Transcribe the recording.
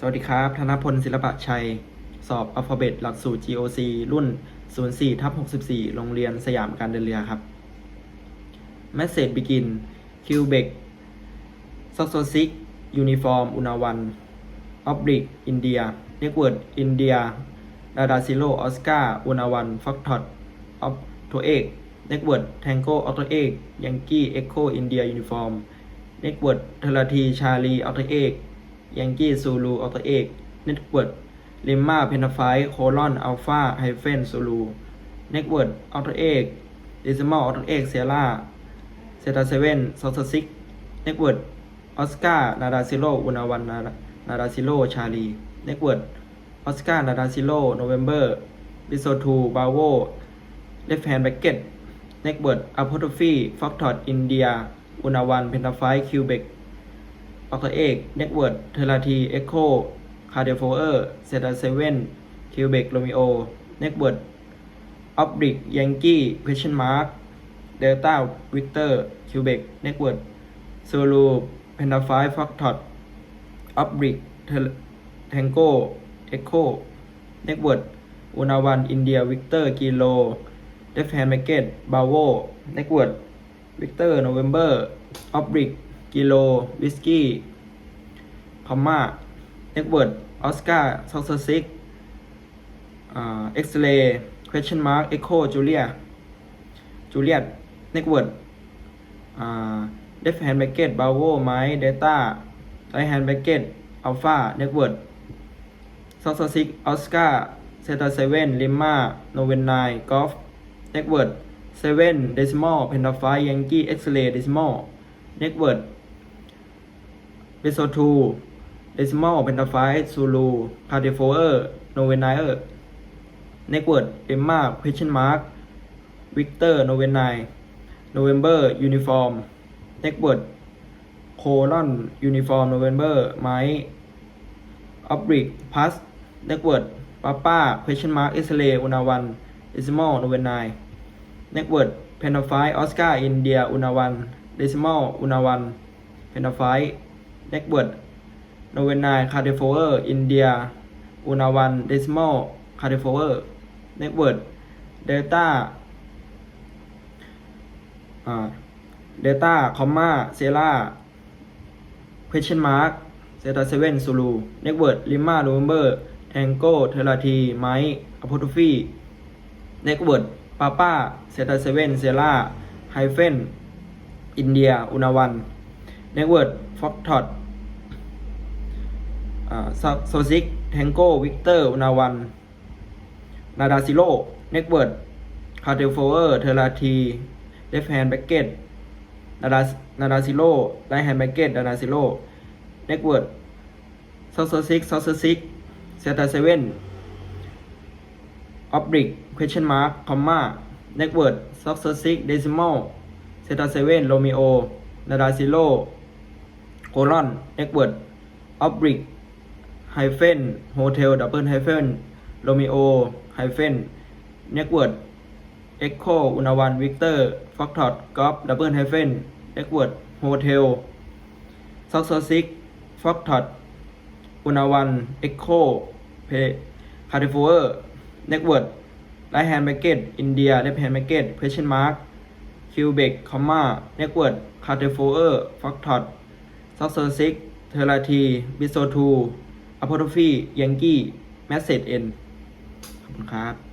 สวัสดีครับ ธนพลศิลปะชัย สอบอัลฟาเบตหลักสูตร GOC รุ่น 04ทับ64 โรงเรียนสยามการเดินเรือครับ Message begin Quebec s o x o s i c Uniform Unawan Oblique India Network India Dada Zero Oscar Unawan Foxtrot of to Egg Network Tango Auto Egg Yankee Echo India Uniform Network Terati Charlie Auto Egg ยังกี้ซูลูออโตเอกเน็ตเวิร์ดลิมมาเพนทไฟโคลอนอัลฟาไฮเฟนซูลูเน็ตเวิร์ดออโตเอกดิซิมอลออโตเอกเซียร่าเซตาเซเว่นซอสซิกเน็ตเวิร์ดออสการ์นาดาซิโลอุนาวันนาดาซิโลชาลีเน็ตเวิร์ดออสการ์นาดาซิโลโนเวมเบอร์บิโซทูบาโวเลฟแฮนด์แบ็กเก็ตเน็ตเวิร์ดอะโพโตฟีฟอกทอดอินเดีย อุนาวัน เพนทาไฟคิวเบก ออกเอกเน็ตเวิร์ดเทราทีเอ็กโคคาร์เดโฟเออร์เซตาเซเว่นคิวเบกโรมิโอเน็ตเวิร์ดออฟบริกยังกี้เพชชั่นมาร์กเดลต้าวิกเตอร์คิวเบกเน็ตเวิร์ดซูลูเพนดาไฟฟอกทอดออฟบริกเทงโกเอ็กโคเน็ตเวิร์ดอุนาวันอินเดียวิกเตอร์กิโลเดฟแฮนเมเกตบาโวเน็ตเวิร์ดวิกเตอร์โนเวมเบอร์ออฟบริก กิโล วิสกี้คอมมาเอ็กเวิร์ดออสการ์ซอกเซอร์ซิกเอ็กซเรย์คว e ชั่นมาร์กเอ็กโคจูเลียจูเลียตเน็กเวิร์ดเดฟแฮนด์แบกเก็ตบาโวไมเดต้าไรแฮนด์แบกเก็ตอัลฟาเน็กเวิร์ดซอกเซอร์ซิกออสการ์เซตาเซเว่นลิมมาโนเวนไนกอล์ฟเน็กเวิร์ดเซเว่นเดซิมอลเพนทาไฟยังกี้เอ็กซเรย์เดซิมอลเน็กเวิร์ด เบโซทูเดซิมอลเพนทาไฟซูลูคาร์ดิโฟเออร์โนเวนไนเออร์เน็กเวิร์ดเอมมาเพชชั่นมาร์กวิกเตอร์โนเวนไนโนเวมเบอร์ยูนิฟอร์มเน็กเวิร์ดโคลอนยูนิฟอร์มโนเวมเบอร์ไมออบริกพัสเน็กเวิร์ดป้าป้าเพชชั่นมาร์กเอสเลอุนาวันเดซิมอลโนเวนไนเน็กเวิร์ดเพนทาไฟออสการ์อินเดียอุนาวันเดซิมอลอุนาวันเพนทาไฟ เน็กเวิร์ดโนเวนไนคาร์เดโฟเออร์อินเดียอุนาวันเดซิมอลคาร์เดโฟเออร์เน็กเวิร์ดเดลต้าอ่าเดลต้าคอมมาเซล่าเพชเชนมาร์กเซตาเซเว่นซูลูเน็กเวิร์ดลิมาโนเมเบอร์แทงโกเทราทีไมค์อโพโตฟีเน็กเวิร์ดปาป้าเซตาเซเว่นเซล่าไฮเฟนอินเดียอุนาวัน เน็กเวิร์ดฟอกทอดโซซิกแทงโกวิกเตอร์นาวัน นาดาซิโลเน็กเวิร์ดคาร์เทลโฟเออร์ เทราทีเลฟแฮนด์แบ็กเก็ตนาดานาดาซิโลไลแฮนด์แบ็กเก็ตนาดาซิโลเน็กเวิร์ดซอสซิกซอสซิกเซตาเซเว่นออบริกคว e ชั่นมาร์กคอมมาเน็กเวิร์ดซอสซิกเดซิมอลเซตาเซเว่นโรมิโอนาดาซิโล โคลอนเอ็กเวิร์ดออบริกไฮเฟนโฮเทลดับเบิลไฮเฟนโรมิโอไฮเฟนเน็กเวิร์ดเอ็กโคอุนาวันวิกเตอร์ฟ็อกทอดกอฟดับเบิลไฮเฟนเอ็กเวิร์ดโฮเทลซ็อกโซซิกฟ็อกทอดอุนาวันเอ็กโคเพคาร์ดิฟูเออร์เน็กเวิร์ดไลท์แฮนด์แมกเก็ตอินเดียเลฟแฮนด์แมกเก็ตเพชเชนมาร์กคิวเบกคอมมาเน็กเวิร์ดคาร์ดิฟูเออร์ฟ็อกทอด ซอกเซอร์ซิกเทอราทีบิโซทูอะพอโทฟียังกี้แมสเซจเอ็นขอบคุณครับ